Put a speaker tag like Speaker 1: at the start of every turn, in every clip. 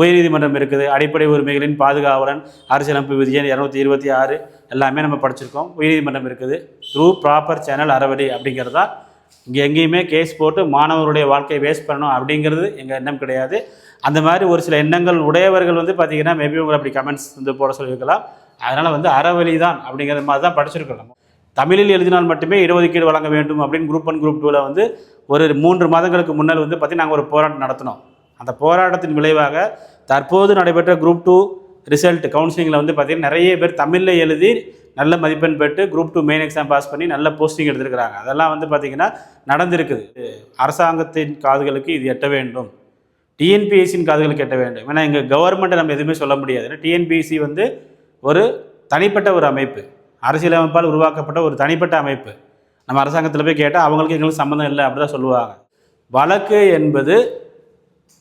Speaker 1: உயர்நீதிமன்றம் இருக்குது. அடிப்படை உரிமைகளின் பாதுகாவலன் அரசியலமைப்பு விதியன் இரநூத்தி இருபத்தி ஆறு எல்லாமே நம்ம படிச்சிருக்கோம். உயர்நீதிமன்றம் இருக்குது. த்ரூ ப்ராப்பர் சேனல் அறவழி அப்படிங்கிறதா? இங்கே எங்கேயுமே கேஸ் போட்டு மாணவருடைய வாழ்க்கையை வேஸ்ட் பண்ணணும் அப்படிங்கிறது எங்கள் எண்ணம் கிடையாது. அந்த மாதிரி ஒரு சில எண்ணங்கள் உடையவர்கள் வந்து பார்த்தீங்கன்னா மேபி உங்களை அப்படி கமெண்ட்ஸ் வந்து போட சொல்லியிருக்கலாம். அதனால் வந்து அறவழி தான் அப்படிங்கிற மாதிரி தான் படிச்சிருக்கோம் நம்ம. தமிழில் எழுதினால் மட்டுமே இடஒதுக்கீடு வழங்க வேண்டும் அப்படின்னு குரூப் ஒன் குரூப் டூவில் வந்து ஒரு மூன்று மாதங்களுக்கு முன்னால் வந்து பார்த்திங்கன்னா நாங்கள் ஒரு போராட்டம் நடத்தினோம். அந்த போராட்டத்தின் விளைவாக தற்போது நடைபெற்ற குரூப் டூ ரிசல்ட் கவுன்சிலிங்கில் வந்து பார்த்திங்கன்னா நிறைய பேர் தமிழில் எழுதி நல்ல மதிப்பெண் பெற்று group two main exam pass பண்ணி நல்ல போஸ்டிங் எடுத்திருக்கிறாங்க. அதெல்லாம் வந்து பார்த்திங்கன்னா நடந்திருக்குது. அரசாங்கத்தின் காதுகளுக்கு இது எட்ட வேண்டும். டிஎன்பிஎஸ்சியின் காதுகளுக்கு எட்ட வேண்டும். ஏன்னா எங்கள் கவர்மெண்ட்டை நம்ம எதுவுமே சொல்ல முடியாது. ஏன்னா டிஎன்பிஎஸ்சி வந்து ஒரு தனிப்பட்ட ஒரு அமைப்பு. அரசியலமைப்பால் உருவாக்கப்பட்ட ஒரு தனிப்பட்ட அமைப்பு. நம்ம அரசாங்கத்தில் போய் கேட்டால் அவங்களுக்கு எங்களுக்கு சம்மந்தம் இல்லை அப்படி தான் சொல்லுவாங்க. வழக்கு என்பது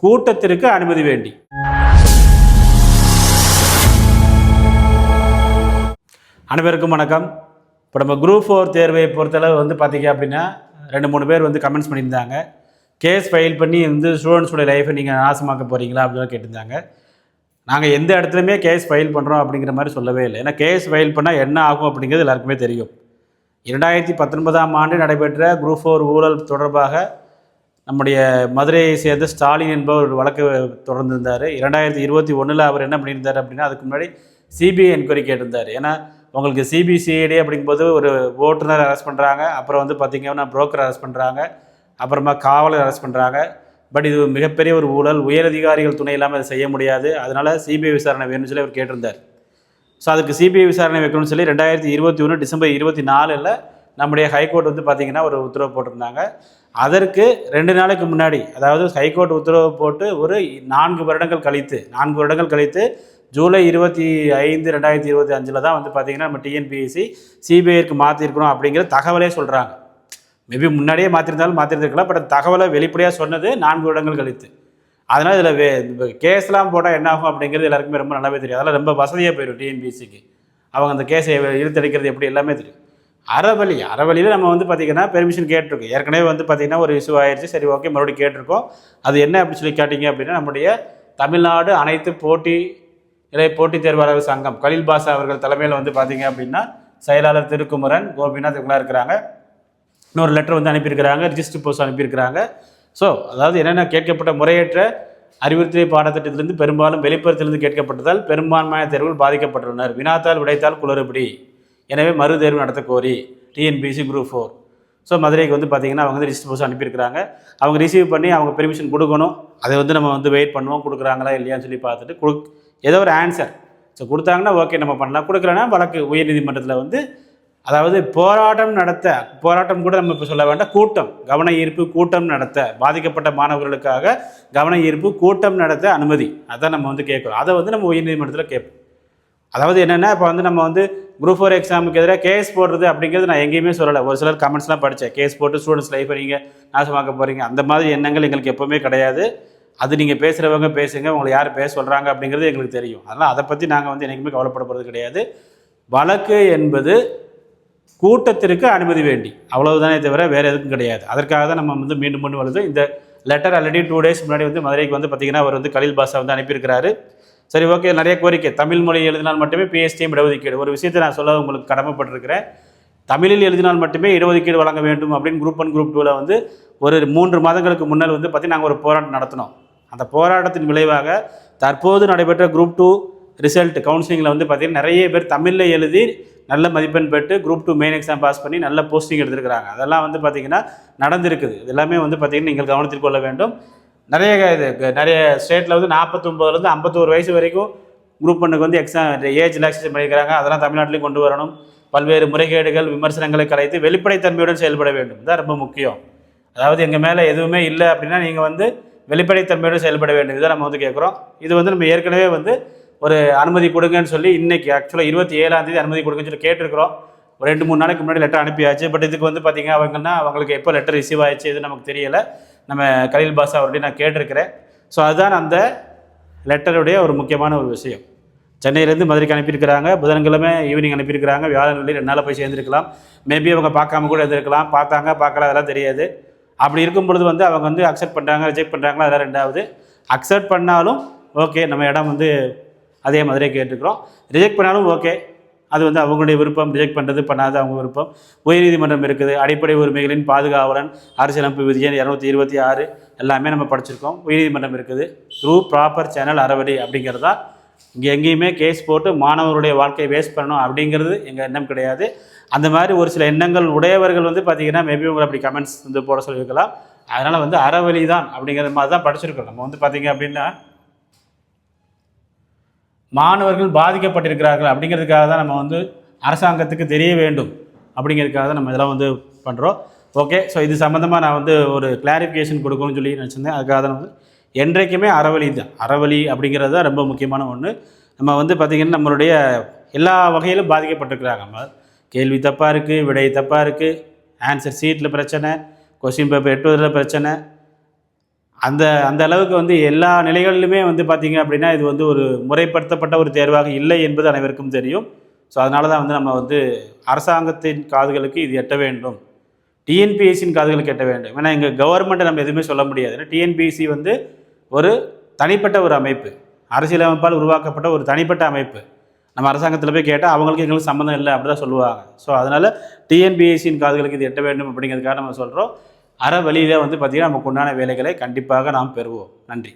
Speaker 1: கூட்டத்திற்கு அனுமதி வேண்டி. அனைவருக்கும் வணக்கம். இப்போ நம்ம குரூப் ஃபோர் தேர்வை பொறுத்தளவு வந்து பார்த்தீங்க அப்படின்னா ரெண்டு மூணு பேர் வந்து கமெண்ட்ஸ் பண்ணியிருந்தாங்க. கேஸ் ஃபைல் பண்ணி வந்து ஸ்டூடெண்ட்ஸோட லைஃப்பை நீங்கள் நாசமாக்க போகிறீங்களா அப்படின்னு கேட்டிருந்தாங்க. நாங்கள் எந்த இடத்துலையுமே கேஸ் ஃபைல் பண்ணுறோம் அப்படிங்கிற மாதிரி சொல்லவே இல்லை. ஏன்னா கேஸ் ஃபைல் பண்ணால் என்ன ஆகும் அப்படிங்கிறது எல்லாருக்குமே தெரியும். இரண்டாயிரத்தி பத்தொன்பதாம் ஆண்டு நடைபெற்ற குரூப் ஃபோர் ஊழல் தொடர்பாக நம்முடைய மதுரையை சேர்ந்த ஸ்டாலின் என்பவர் ஒரு வழக்கு தொடர்ந்திருந்தார். இரண்டாயிரத்தி இருபத்தி ஒன்றில் அவர் என்ன பண்ணியிருந்தார் அப்படின்னா அதுக்கு முன்னாடி சிபிஐ என்கொயரி கேட்டிருந்தார். ஏன்னா உங்களுக்கு சிபிசிஐடி அப்படிங்கும்போது ஒரு ஓட்டுநர் அரெஸ்ட் பண்ணுறாங்க அப்புறம் வந்து பார்த்திங்கன்னா புரோக்கர் அரெஸ்ட் பண்ணுறாங்க அப்புறமா காவலர் அரெஸ்ட் பண்ணுறாங்க பட் இது மிகப்பெரிய ஒரு ஊழல் உயரதிகாரிகள் துணை இல்லாமல் அதை செய்ய முடியாது. அதனால் சிபிஐ விசாரணை வேணும்னு சொல்லி அவர் கேட்டிருந்தார். ஸோ அதுக்கு சிபிஐ விசாரணை வைக்கணும்னு சொல்லி ரெண்டாயிரத்தி இருபத்தி ஒன்று டிசம்பர் இருபத்தி நாலில் நம்முடைய ஹைகோர்ட் வந்து பார்த்திங்கன்னா ஒரு உத்தரவு போட்டிருந்தாங்க. அதற்கு ரெண்டு நாளைக்கு முன்னாடி அதாவது ஹைகோர்ட் உத்தரவு போட்டு ஒரு நான்கு வருடங்கள் கழித்து நான்கு வருடங்கள் கழித்து ஜூலை இருபத்தி ஐந்து ரெண்டாயிரத்தி இருபத்தி அஞ்சில் தான் வந்து பார்த்திங்கன்னா நம்ம டிஎன்பிஎஸ்சி சிபிஐக்கு மாற்றிருக்கணும் அப்படிங்கிற தகவலே சொல்கிறாங்க மேபி முன்னாடியே மாற்றிருந்தாலும் மாற்றிருந்துருக்கலாம் பட் தகவலை வெளிப்படையாக சொன்னது நான்கு வருடங்கள் கழித்து. அதனால் இதில் வே கேஸ்லாம் போட்டால் என்ன ஆகும் அப்படிங்கிறது எல்லாருக்குமே ரொம்ப நல்லாவே தெரியும். அதெல்லாம் ரொம்ப வசதியாக போயிடும் டிஎன்பிஎஸ்சிக்கு அவங்க அந்த கேஸை இழுத்தடிக்கிறது எப்படி எல்லாமே தெரியும். அறவழி அறவழியில் நம்ம வந்து பார்த்திங்கன்னா பெர்மிஷன் கேட்டிருக்கோம். ஏற்கனவே வந்து பார்த்திங்கன்னா ஒரு இஷ்யூ ஆயிடுச்சு சரி ஓகே மறுபடியும் கேட்டிருக்கோம். அது என்ன அப்படின்னு சொல்லி கேட்டிங்க அப்படின்னா நம்முடைய தமிழ்நாடு அனைத்து போட்டி இலை போட்டித் தேர்வாளர்கள் சங்கம் கலில் பாஷா அவர்கள் தலைமையில் வந்து பார்த்திங்க அப்படின்னா செயலாளர் திருக்குமரன் கோபிநாத் இவங்களாம் இருக்கிறாங்க. இன்னொரு லெட்டர் வந்து அனுப்பியிருக்கிறாங்க ரிஜிஸ்டர் போஸ்ட் அனுப்பியிருக்கிறாங்க. ஸோ அதாவது என்னென்ன கேட்கப்பட்ட முறையற்ற அறிவுறுத்தலை பாடத்திட்டத்திலிருந்து பெரும்பாலும் வெளிப்புறத்திலிருந்து கேட்கப்பட்டதால் பெரும்பான்மையான தேர்வுகள் பாதிக்கப்பட்டுள்ளனர். வினாத்தால் விடைத்தால் குளறுபடி. எனவே மறு தேர்வு நடத்த கோரி டிஎன்பிசி குரூப் ஃபோர் ஸோ மதுரைக்கு வந்து பார்த்தீங்கன்னா அவங்க வந்து ரிஜிஸ்டர் போஸ்ட் அனுப்பியிருக்கிறாங்க. அவங்க ரிசீவ் பண்ணி அவங்க பெர்மிஷன் கொடுக்கணும். அதை வந்து நம்ம வந்து வெயிட் பண்ணுவோம். கொடுக்குறாங்களா இல்லையான்னு சொல்லி பார்த்துட்டு கொடு ஏதோ ஒரு ஆன்சர் ஸோ கொடுத்தாங்கன்னா ஓகே நம்ம பண்ணலாம். கொடுக்கலன்னா வழக்கு உயர்நீதிமன்றத்தில் வந்து அதாவது போராட்டம் நடத்த போராட்டம் கூட நம்ம இப்போ சொல்ல வேண்டாம். கூட்டம் கவன ஈர்ப்பு கூட்டம் நடத்த பாதிக்கப்பட்ட மாணவர்களுக்காக கவன ஈர்ப்பு கூட்டம் நடத்த அனுமதி. அதான் நம்ம வந்து கேட்குறோம். அதை வந்து நம்ம உயர்நீதிமன்றத்தில் கேட்போம். அதாவது என்னென்னா இப்போ வந்து நம்ம வந்து குரூப் ஃபோர் எக்ஸாமுக்கு எதிராக கேஸ் போடுறது அப்படிங்கிறது நான் எங்கேயுமே சொல்லலை. ஒரு சிலர் கமெண்ட்ஸ்லாம் படித்தேன் கேஸ் போட்டு ஸ்டூடெண்ட்ஸ் லைஃப் நீங்கள் நாசமாக்க போகிறீங்க அந்த மாதிரி எண்ணங்கள் எங்களுக்கு எப்போவுமே கிடையாது. அது நீங்கள் பேசுகிறவங்க பேசுங்க. உங்களை யார் பேச சொல்கிறாங்க அப்படிங்கிறது எங்களுக்கு தெரியும். அதனால் அதை பற்றி நாங்கள் வந்து என்றைக்குமே கவலைப்பட போகிறது கிடையாது. வழக்கு என்பது கூட்டத்திற்கு அனுமதி வேண்டி. அவ்வளவுதானே தவிர வேறு எதுக்கும் கிடையாது. அதற்காக தான் நம்ம வந்து மீண்டும் மீண்டும் வருது. இந்த லெட்டர் ஆல்ரெடி டூ டேஸ் முன்னாடி வந்து மதுரைக்கு வந்து பார்த்திங்கன்னா அவர் வந்து கலில் பாஷா வந்து அனுப்பியிருக்கிறாரு. சரி ஓகே நிறைய கோரிக்கை. தமிழ் மொழி எழுதினால் மட்டுமே பிஎஸ்டிஎம் இடஒதுக்கீடு. ஒரு விஷயத்தை நான் சொல்ல உங்களுக்கு கடமைப்பட்டிருக்கிறேன். தமிழில் எழுதினால் மட்டுமே இடஒதுக்கீடு வழங்க வேண்டும் அப்படின்னு குரூப் ஒன் குரூப் டூவில் வந்து ஒரு மூன்று மாதங்களுக்கு முன்னால் வந்து பார்த்திங்கன்னா நாங்கள் ஒரு போராட்டம் நடத்தினோம். அந்த போராட்டத்தின் விளைவாக தற்போது நடைபெற்ற குரூப் டூ ரிசல்ட் கவுன்சிலிங்கில் வந்து பார்த்திங்கன்னா நிறைய பேர் தமிழில் எழுதி நல்ல மதிப்பெண் பெற்று group two main exam pass பண்ணி நல்ல போஸ்டிங் எடுத்திருக்கிறாங்க. அதெல்லாம் வந்து பார்த்திங்கன்னா நடந்திருக்குது. இதெல்லாமே வந்து பார்த்திங்கன்னா நீங்கள் கவனத்தில் கொள்ள வேண்டும். நிறைய இது நிறைய ஸ்டேட்டில் வந்து நாற்பத்தொம்போதுலேருந்து ஐம்பத்தோரு வயசு வரைக்கும் குரூப் ஒன்றுக்கு வந்து எக்ஸாம் ஏஜ் ரிலாக்ஸேஷன் பண்ணியிருக்கிறாங்க அதெல்லாம் தமிழ்நாட்டிலையும் கொண்டு வரணும். பல்வேறு முறைகேடுகள் விமர்சனங்களை கலைத்து வெளிப்படைத்தன்மையுடன் செயல்பட வேண்டும். இதுதான் ரொம்ப முக்கியம். அதாவது எங்கள் மேலே எதுவுமே இல்லை அப்படின்னா நீங்கள் வந்து வெளிப்படைத்தன்மையோடு செயல்பட வேண்டும். இதை நம்ம வந்து கேட்குறோம் இது வந்து நம்ம ஏற்கனவே வந்து ஒரு அனுமதி கொடுங்கன்னு சொல்லி இன்றைக்கி ஆக்சுவலாக இருபத்தி ஏழாம் தேதி அனுமதி கொடுங்கன்னு சொல்லி கேட்டிருக்கிறோம். ஒரு ரெண்டு மூணு நாளைக்கு முன்னாடி லெட்டர் அனுப்பியாச்சு. பட் இதுக்கு வந்து பார்த்திங்கன்னா அவங்கன்னா அவங்களுக்கு எப்போ லெட்டர் ரிசீவ் ஆயிடுச்சு இது நமக்கு தெரியலை. நம்ம கலில் பாஷா அவர்கிட்ட நான் கேட்டிருக்கிறேன். ஸோ அதுதான் அந்த லெட்டருடைய ஒரு முக்கியமான ஒரு விஷயம். சென்னையிலேருந்து மதுரைக்கு அனுப்பியிருக்கிறாங்க புதன்கிழமை ஈவினிங் அனுப்பியிருக்கிறாங்க வியாழன் ரெண்டு நாளில் போய் சேர்ந்துருக்கலாம். மேபி அவங்க பார்க்காம கூட இருந்திருக்கலாம். பார்த்தாங்க பார்க்கல அதெல்லாம் தெரியாது. அப்படி இருக்கும் பொழுது வந்து அவங்க வந்து அக்செப்ட் பண்ணுறாங்க ரிஜெக்ட் பண்ணுறாங்களா அதெல்லாம் ரெண்டாவது. அக்செப்ட் பண்ணாலும் ஓகே நம்ம இடம் வந்து அதே மதுரை கேட்டுக்கிறோம் ரிஜெக்ட் பண்ணாலும் ஓகே அது வந்து அவங்களுடைய விருப்பம் ரிஜெக்ட் பண்ணுறது பண்ணாத அவங்க விருப்பம். உயர்நீதிமன்றம் இருக்குது. அடிப்படை உரிமைகளின் பாதுகாவலன் அரசியலமைப்பு விதியன் இரநூத்தி இருபத்தி ஆறு எல்லாமே நம்ம படிச்சிருக்கோம். உயர்நீதிமன்றம் இருக்குது. த்ரூ ப்ராப்பர் சேனல் அறவழி அப்படிங்கிறதா? இங்கே எங்கேயுமே கேஸ் போட்டு மாணவருடைய வாழ்க்கையை வேஸ்ட் பண்ணணும் அப்படிங்கிறது எங்கள் எண்ணம் கிடையாது. அந்த மாதிரி ஒரு சில எண்ணங்கள் உடையவர்கள் வந்து பார்த்திங்கன்னா மேபி உங்களை அப்படி கமெண்ட்ஸ் வந்து போட சொல்லியிருக்கலாம். அதனால் வந்து அறவழி தான் அப்படிங்கிற மாதிரி தான் படிச்சிருக்கோம். நம்ம வந்து பார்த்தீங்க அப்படின்னா மாணவர்கள் பாதிக்கப்பட்டிருக்கிறார்கள் அப்படிங்கிறதுக்காக தான் நம்ம வந்து அரசாங்கத்துக்கு தெரிய வேண்டும் அப்படிங்கிறதுக்காக தான் நம்ம இதெல்லாம் வந்து பண்ணுறோம் ஓகே ஸோ இது சம்மந்தமாக நான் வந்து ஒரு கிளாரிஃபிகேஷன் கொடுக்கணும்னு சொல்லி நினச்சிருந்தேன். அதுக்காக தான் வந்து என்றைக்குமே அறவழி தான். அறவழி அப்படிங்கிறது தான் ரொம்ப முக்கியமான ஒன்று நம்ம வந்து பார்த்திங்கன்னா நம்மளுடைய எல்லா வகையிலும் பாதிக்கப்பட்டிருக்கிறாங்க. நம்ம கேள்வி தப்பாக இருக்குது விடை தப்பாக இருக்குது ஆன்சர் சீட்டில் பிரச்சனை கொஸ்டின் பேப்பர் எட்டுவதில் பிரச்சனை அந்த அந்த அளவுக்கு வந்து எல்லா நிலைகளிலுமே வந்து பார்த்தீங்க அப்படின்னா இது வந்து ஒரு முறைப்படுத்தப்பட்ட ஒரு தேர்வாக இல்லை என்பது அனைவருக்கும் தெரியும். ஸோ அதனால தான் வந்து நம்ம வந்து அரசாங்கத்தின் காதுகளுக்கு இது எட்ட வேண்டும். டிஎன்பிஎஸ்சியின் காதுகளுக்கு எட்ட வேண்டும். ஏன்னா எங்கள் கவர்மெண்ட்டை நம்ம எதுவுமே சொல்ல முடியாது. ஏன்னா டிஎன்பிஎஸ்சி வந்து ஒரு தனிப்பட்ட ஒரு அமைப்பு. அரசியலமைப்பால் உருவாக்கப்பட்ட ஒரு தனிப்பட்ட அமைப்பு. நம்ம அரசாங்கத்தில் போய் கேட்டால் அவங்களுக்கு எங்களுக்கு சம்மந்தம் இல்லை அப்படி தான் சொல்லுவாங்க. ஸோ அதனால் டிஎன்பிஎஸ்சியின் காதுகளுக்கு இது எட்ட வேண்டும் அப்படிங்கிறதுக்காக நம்ம சொல்கிறோம் அற வழியில் வந்து பார்த்திங்கன்னா நமக்கு உண்டான வேலைகளை கண்டிப்பாக நாம் பெறுவோம். நன்றி.